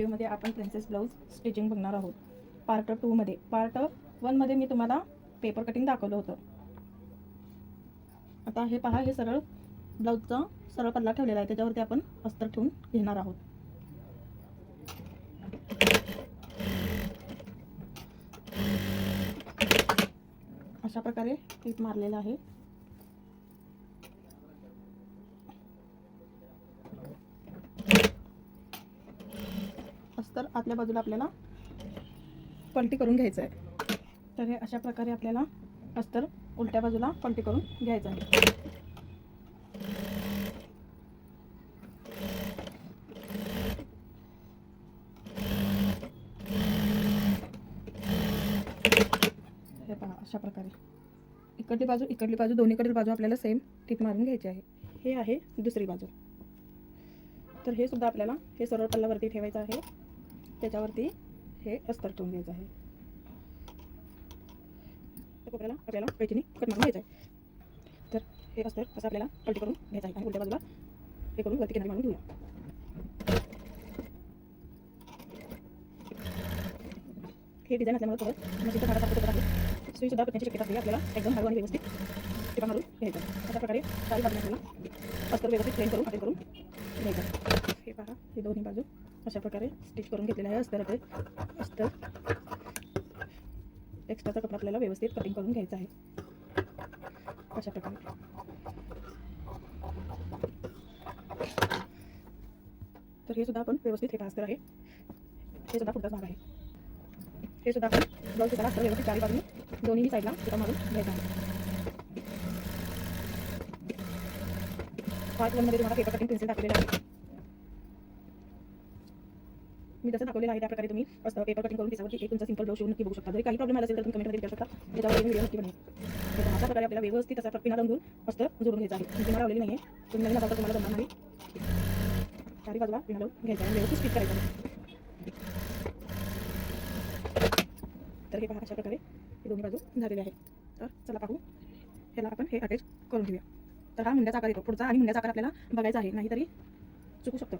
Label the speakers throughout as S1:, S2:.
S1: व्हिडिओमध्ये आपण princess blouse stitching बघणार आहोत. पार्ट टूमध्ये पार्ट वनमध्ये मी तुम्हाला पेपर कटिंग दाखवलं होतं. आता हे पहा हे सरळ ब्लाऊजचा सरळ पल्ला ठेवलेला आहे. त्याच्यावरती आपण अस्तर ठेवून घेणार आहोत. अशा प्रकारे टीप मारलेलं आहे. तर आतल्या बाजूला आपल्याला पलटी करून घ्यायचं आहे. तर हे अशा प्रकारे आपल्याला अस्तर उलट्या बाजूला पलटी करून घ्यायचं आहे. हे पहा अशा प्रकारे. इकडली बाजू इकडली बाजू दोन्हीकडील बाजू आपल्याला सेम टीप मारून घ्यायची आहे. हे आहे दुसरी बाजू. तर हे सुद्धा आपल्याला हे सरळ पल्लावरती ठेवायचं आहे. त्याच्यावरती हे अस्तर ठेवून घ्यायचं आहे. तर कोपऱ्याला आपल्याला पैठणी कट मारून घ्यायचं आहे. तर हे अस्तर असं आपल्याला पलटी करून घ्यायचं आहे. आणि उलट्या बाजूला हे करून वरती किनारी मारून घेऊया. हे डिझाईन असल्यामुळे थोडं मशीनचा फाटा सारखं आहे सुईसुद्धा पटण्याची शक्यता असते आपल्याला एकदम हळू आणि व्यवस्थित टिपा मारून घ्यायचं अशा प्रकारे चारी बाजूने आपल्याला अस्तर व्यवस्थित प्लेन करून कटिंग करून घ्यायचं हे पहा हे दोन्ही बाजू अशा प्रकारे स्टिच करून घेतलेलं आहे. अस्तर ते अस्तर एक्स्ट्राचा कपडा आपल्याला व्यवस्थित कटिंग करून घ्यायचा आहे. अशा प्रकारे तर हे सुद्धा आपण व्यवस्थित हे अस्तर आहे. हे सुद्धा पुढचा भाग आहे. हे सुद्धा आपण ब्लाऊज सुद्धा अस्तर व्यवस्थित चारी बाजूने दोन्ही साईडला सुद्धा मारून घ्यायचा आहे. पार्ट वनमध्ये तुम्हाला पेपर कटिंग पेन्सिल दाखवलेलं आहे. मी तसं दाखवलेलं आहे त्या प्रकारे तुम्ही असं पेपर कटिंग करून त्याच्यावरती एक तुमचा सिंपल ब्लाऊज शिवून नक्की बघू शकता. जरी काही प्रॉब्लेम आला असेल तर तुम्ही कमेंटमध्ये विचारू शकता. त्याच्यावर व्हिडिओ नक्की बनेल तर अशा प्रकारे आपल्याला व्यवस्थित असा पिना रंगून असतं जोडून घ्यायचं आहे. मी तुम्हाला लावलेली नाही आहे तुम्ही नवीन आता तुम्हाला जमणार नाही. चारी बाजूला पिना लावून घ्यायचा आहे आणि व्यवस्थित स्टिच करायचं आहे. तर हे पहा अशा प्रकारे हे दोन्ही बाजू झालेले आहे तर चला पाहू. ह्याला आपण हे अटॅच करून घेऊया. तर हा मुंड्याचा आकार येतो. पुढचा आणि मुंड्याचा आकार आपल्याला बघायचा आहे. नाहीतरी चुकू शकतो.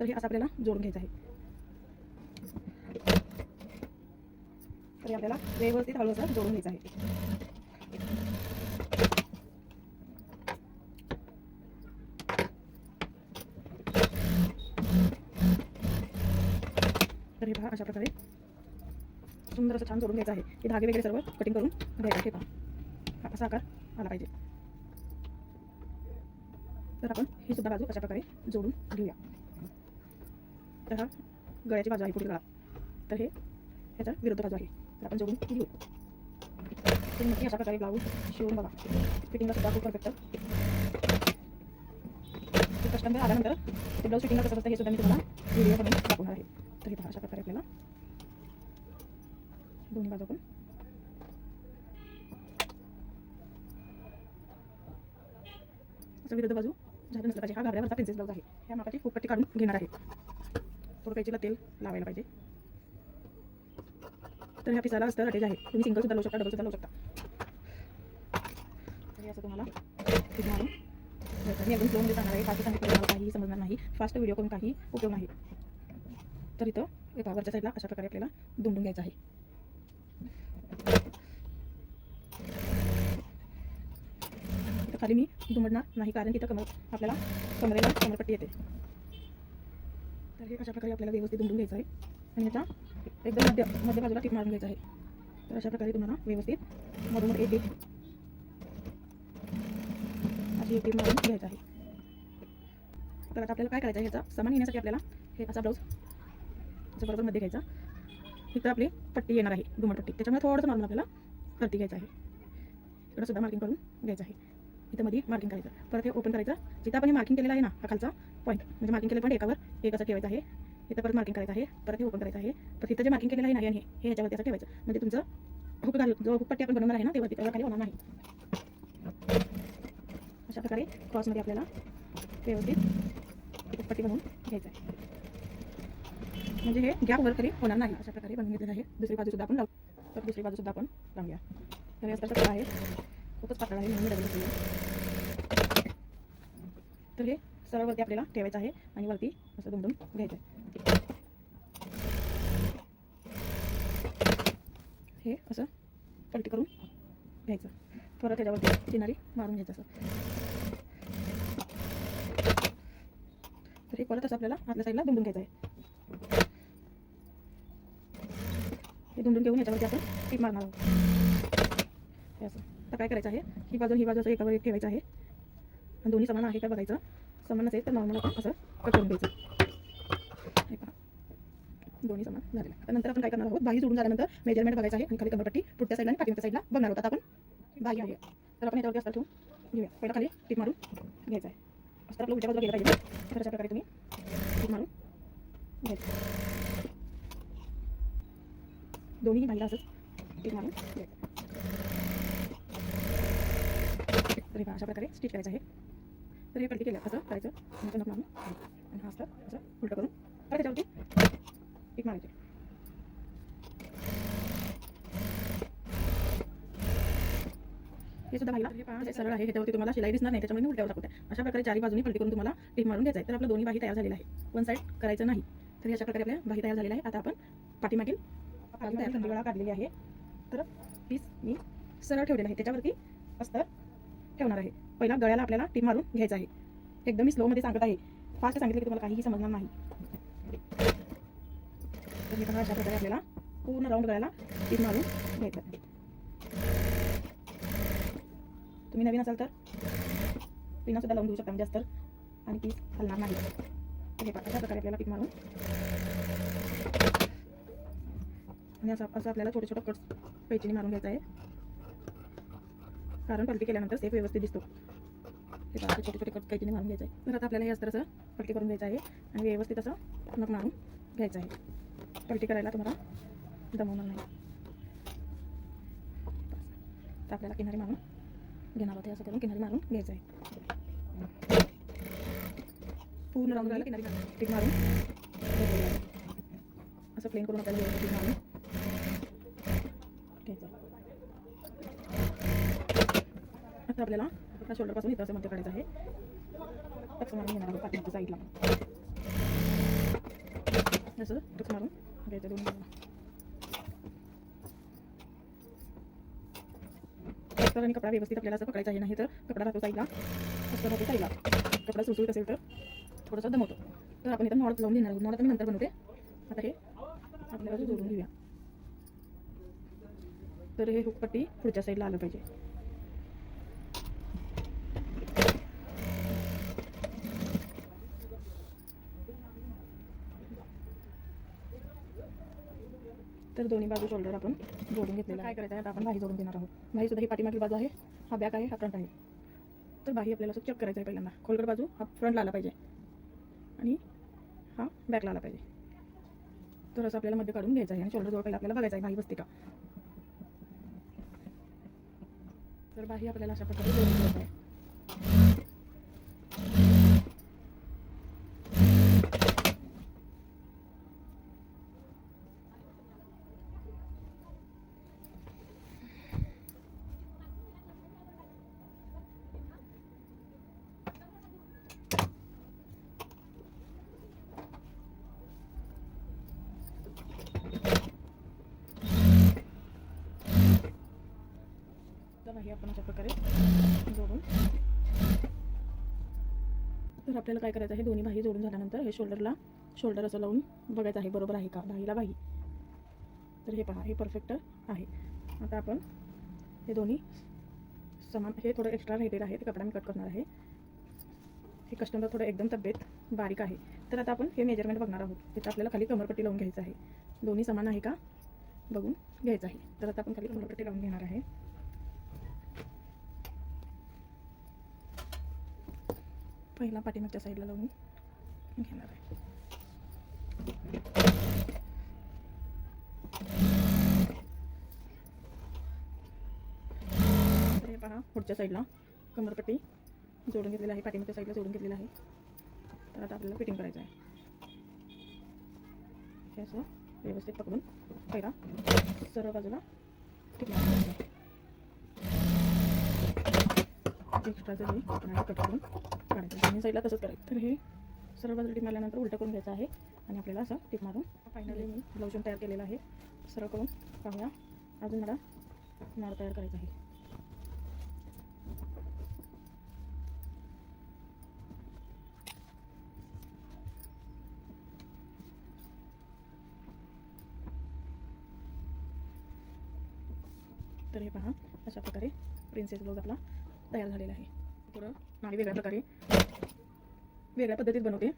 S1: तर हे असं आपल्याला जोडून घ्यायचं आहे. तर आपल्याला व्यवस्थित हळूसर जोडून घ्यायचं आहे. तर हे पहा अशा प्रकारे सुंदर असं छान जोडून घ्यायचं आहे. हे धागे वगैरे सर्व कटिंग करून घ्यायचं हे पहा हा असा आकार आला पाहिजे. तर आपण ही सुद्धा बाजू अशा प्रकारे जोडून घेऊया. तर हा गळ्याची बाजू आहे पुढील गळा. तर हे ह्याचा विरुद्ध बाजू आहे. आपण जोडून घेऊ तुम्ही नक्की अशा प्रकारे ब्लाऊज शिवून बघा फिटिंगला सुद्धा खूप परफेक्ट कस्टमर आल्यानंतर ते ब्लाऊज फिटिंगला कसं असतं हे सुद्धा मी तुम्हाला व्हिडिओ बनवून दाखवणार आहे तर हे पहा अशा प्रकारे आपल्याला दोन्ही बाजू पण असं विरुद्ध बाजू झालं नसलं पाहिजे हा घाबऱ्यावरचा प्रिन्सेस ब्लाऊज आहे ह्या मापाची खूप पट्टी काढून घेणार आहे थोडं कैचीला तेल लावायला पाहिजे तर ह्या पिसाला असतं अटेज आहे. तुम्ही सिंगल सुद्धा लावू शकता डबल सुद्धा लावू शकता. हे असं तुम्हाला मी अजून फ्लोमध्ये सांगणार आहे फास्ट सांगितलं काही समजणार नाही. फास्ट व्हिडिओ करून काही उपयोग नाही. तर इथं एका वरच्या साईडला अशा प्रकारे आपल्याला दुमडून घ्यायचं आहे. खाली मी दुमडणार नाही कारण तिथं कमर आपल्याला कमरेला कमरपट्टी येते. तर हे अशा प्रकारे आपल्याला व्यवस्थित दुमडून घ्यायचं आहे. आणि ह्याचा एकदम मध्य मध्य बाजूला टीप मारून घ्यायचं आहे. तर अशा प्रकारे तुम्हाला व्यवस्थित मधोमध एक अशी टीप मारून घ्यायचं आहे. तर आता आपल्याला काय करायचं आहे ह्याचा सामान येण्यासाठी आपल्याला हे असा ब्लाऊज असं बरोबर मध्ये घ्यायचा. इथं आपली पट्टी येणार आहे दुमडपट्टी त्याच्यामुळे थोडंसं मारून आपल्याला परती घ्यायचं आहे. इकडं सुद्धा मार्किंग करून घ्यायचं आहे. इथं मध्ये मार्किंग करायचं. परत हे ओपन करायचं. जिथं आपण मार्किंग केलेलं आहे ना हा खालचा पॉईंट म्हणजे मार्किंग केलं पॉईंट एकावर एक असं ठेवायचं आहे. इथं परत मार्किंग करायचं आहे. परत हे ओपन करायचं आहे. तर इथं जे मार्किंग केलेलं आहे नाही आणि हे हे असं ठेवायचं. म्हणजे तुमचं हुक घाल जो हुकपट्टी आपण बनवणार आहे ना ते वरती त्याला खाली होणार नाही. अशा प्रकारे क्रॉसमध्ये आपल्याला व्यवस्थित हुकपट्टी बनवून घ्यायचं आहे. म्हणजे हे गॅप वर तरी होणार नाही. अशा प्रकारे बनवून घेतलेलं आहे. दुसरी बाजूसुद्धा आपण लावू. तर दुसरी बाजूसुद्धा आपण लावूया. तर हे असं आहे. खूपच पातळ आहे म्हणून डबल तर हे सरळ वरती आपल्याला ठेवायचं आहे आणि वरती असं दुमडून घ्यायचं आहे. हे असं पलटी करून घ्यायचं. परत त्याच्यावरती किनारी मारून घ्यायचं असं. तर हे परत असं आपल्याला आतल्या साईडला दुमडून घ्यायचं आहे. हे दुमडून घेऊन याच्यावरती आपण पीठ मारणार आहोत. हे असं. आता काय करायचं आहे? ही बाजू ही बाजू असं एकावर एक ठेवायचं आहे. आणि दोन्ही समान आहे का बघायचं. समान असेल तर नॉर्मल आपण असं कट करून घ्यायचं. दोन्ही समान झालेला आता नंतर आपण काय करणार आहोत? बाही जोडून झाल्यानंतर मेजरमेंट बघायचं आहे आणि खाली कमरपट्टी पुढच्या साईडला आणि पाठीच्या साईडला बघणार आहोत आपण. बाही आहे. तर आपण याच्यावरती असतात ठेवून घेऊया. पहिला खाली टीप मारून घ्यायचं आहे. असं आपलं उलट्या बाजूला गेलं पाहिजे. तर अशा प्रकारे तुम्ही टीप मारून घ्यायचं दोन्ही बाईला असंच टीप मारून घ्यायचं तर हे अशा प्रकारे स्टिच करायचं आहे. तर हे पडती केलं. असं करायचं. नंतर नक मारून. आणि हा असतं असं उलटं करून. परत त्याच्यावरती टीप मारायची हे सुद्धा हे पहा, हे सरळ आहे ह्याच्यावरती तुम्हाला शिलाई दिसणार नाही त्याच्यामुळे मी उलट्यावर दाखवते अशा प्रकारे चारी बाजूनी पलटी करून तुम्हाला टीप मारून घ्यायचं आहे. तर आपलं दोन्ही बाही तयार झालेला आहे. वन साईड करायचं नाही. तर अशा प्रकारे आपल्या बाही तयार झालेला आहे आता आपण पाठीमागील वेळा काढलेली आहे. तर पीस मी सरळ ठेवलेला आहे. त्याच्यावरती अस्तर ठेवणार आहे. पहिला गळ्याला आपल्याला टीप मारून घ्यायचं आहे. एकदम मी स्लोमध्ये सांगत आहे. फास्ट सांगितलं की तुम्हाला काहीही समजणार नाही. म्हणजे तर हे पहा अशा प्रकारे आपल्याला पूर्ण राऊंड गळ्याला पीठ मारून घ्यायचं आहे. तुम्ही नवीन असाल तर पिनासुद्धा लावून घेऊ शकता म्हणजे अस्तर आणि पीस हलणार नाही. तर हे अशा प्रकारे आपल्याला पीठ मारून आणि असं असं आपल्याला छोटे छोटे कट्स पैचिनी मारून घ्यायचं आहे. कारण पलटी केल्यानंतर सेफ व्यवस्थित दिसतो. हे पहा, छोटे छोटे कट कैचीने मारून घ्यायचं आहे. तर आता आपल्याला हे असं पलटी करून घ्यायचं आहे आणि व्यवस्थित असं नक मारून घ्यायचं आहे. पलटी करायला तुम्हाला जमवणार नाही. तर आपल्याला किनारी मारून घेणार होते असं करून किनारी मारून घ्यायचं आहे. पूर्ण राऊंड राहिला किनारी मारून टिक मारून. असं प्लेन करून आपल्याला व्यवस्थित मारून घ्यायचं आहे. आता आपल्याला आपल्या शोल्डरपासून इथं असं मध्य काढायचं आहे. टक्स मारून घेणार आहोत पाठीमागच्या साईडला असं टक्स मारून घ्यायचं दोन्ही बाजूला. आणि कपडा व्यवस्थित आपल्याला असं पकडायचा आहे नाही तर कपडा राहतो साईडला. अस्तर राहतो साईडला. कपडा सुळसुळीत असेल तर थोडंसं दमवतो. तर आपण इथं नॉडत लावून घेणार आहोत नॉडत मी नंतर बनवते. आता हे आपल्याला जोडून घेऊया. तर हे हुकपट्टी पुढच्या साईडला आलं पाहिजे. तर दोन्ही बाजू शोल्डर आपण जोडून घेतलेला काय करायचं? आहे आता आपण बाही जोडून देणार आहोत. बाही सुद्धा ही पाठीमागील बाजू आहे हा बॅक आहे हा फ्रंट आहे. तर बाही आपल्याला असं चेक करायचं आहे पहिल्यांदा. खोलगड बाजू हा फ्रंटला आला पाहिजे. आणि हा बॅकला आला पाहिजे. तर असं आपल्याला मध्ये काढून घ्यायचं आहे आणि शोल्डर जवळ पहिला आपल्याला बघायचं आहे बाही बसते का तर बाही आपल्याला अशा प्रकारे जोडून घ्यायचं आहे. आहे आपण अशा प्रकारे जोडून. तर आपल्याला काय करायचं आहे? दोन्ही बाही जोडून झाल्यानंतर हे शोल्डरला शोल्डर असं लावून बघायचं आहे बरोबर आहे का? बाहीला बाही तर हे पहा हे परफेक्ट आहे. आता आपण हे दोन्ही समान हे थोडं एक्स्ट्रा राहिलेलं आहे ते कपडा मी कट करणार आहे. हे कस्टमर थोडं एकदम तब्येत बारीक आहे. तर आता आपण हे मेजरमेंट बघणार आहोत. तिथं आपल्याला खाली कमरपट्टी लावून घ्यायचं आहे. दोन्ही समान आहे का? बघून घ्यायचं आहे. तर आता आपण खाली कमरपट्टी लावून घेणार आहे. पहिला पाठीमागच्या साईडला लावून घेणार आहे. तर हे पहा पुढच्या साईडला कमरपट्टी जोडून घेतलेला आहे पाठीमागच्या साईडला जोडून घेतलेला आहे. तर आता आपल्याला फिटिंग करायचं आहे. हे असं व्यवस्थित पकडून पहिला सर्व बाजूला ठीक आहे एक्स्ट्राचं हे कट करून काढायचं. दोन्ही साईडला तसंच करायचं. तर हे सर्व बाजूला टीप मारल्यानंतर उलटं करून घ्यायचं आहे आणि आपल्याला असं टीप मारून फायनली मी ब्लाऊज तयार केलेला आहे. सरळ करून पाहूया. अजून मला नॉड तयार करायचा आहे. तर हे पहा अशा प्रकारे प्रिन्सेस ब्लाऊज आपला तयार झालेला आहे. थोडं आणि वेगळ्या प्रकारे वेगळ्या पद्धतीत बनवते.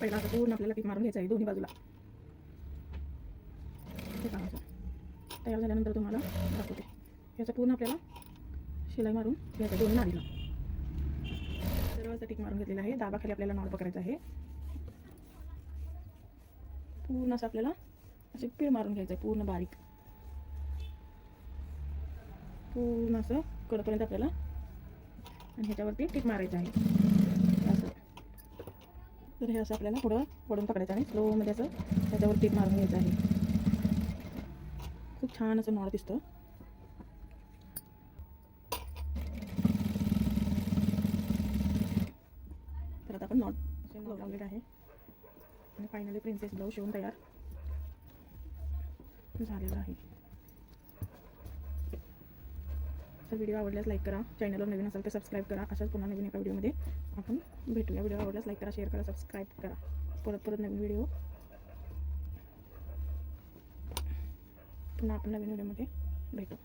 S1: पहिला आता पूर्ण आपल्याला पीठ मारून घ्यायचं आहे दोन्ही बाजूला. तयार झाल्यानंतर तुम्हाला दाखवते. याचं पूर्ण आपल्याला शिलाई मारून घ्यायचं दोन्ही नाडीला सर्व असं टीक मारून घेतलेलं आहे. दाबाखाली आपल्याला नॉड पकडायचं आहे. पूर्ण असं आपल्याला असे पीळ मारून घ्यायचं आहे पूर्ण बारीक. पूर्ण असं कडपर्यंत आपल्याला आणि ह्याच्यावरती टीक मारायचं आहे. असं. तर हे असं आपल्याला पुढं वडून पकडायचं आणि स्लोमध्ये असं त्याच्यावर टीक मारून घ्यायचं आहे. खूप छान असं नॉड दिसतं. तर आता आपण नॉट ब्लाऊज लावलेलं आहे. आणि फायनली प्रिन्सेस ब्लाऊज शिवून तयार झालेला आहे. तर व्हिडिओ आवडल्यास लाईक करा. चॅनलवर नवीन असेल तर सबस्क्राईब करा. अशाच पुन्हा नवीन एका व्हिडिओमध्ये आपण भेटूया. व्हिडिओ आवडल्यास लाईक करा शेअर करा सबस्क्राईब करा. परत परत नवीन व्हिडिओ पुन्हा आपण नवीन व्हिडिओमध्ये भेटू.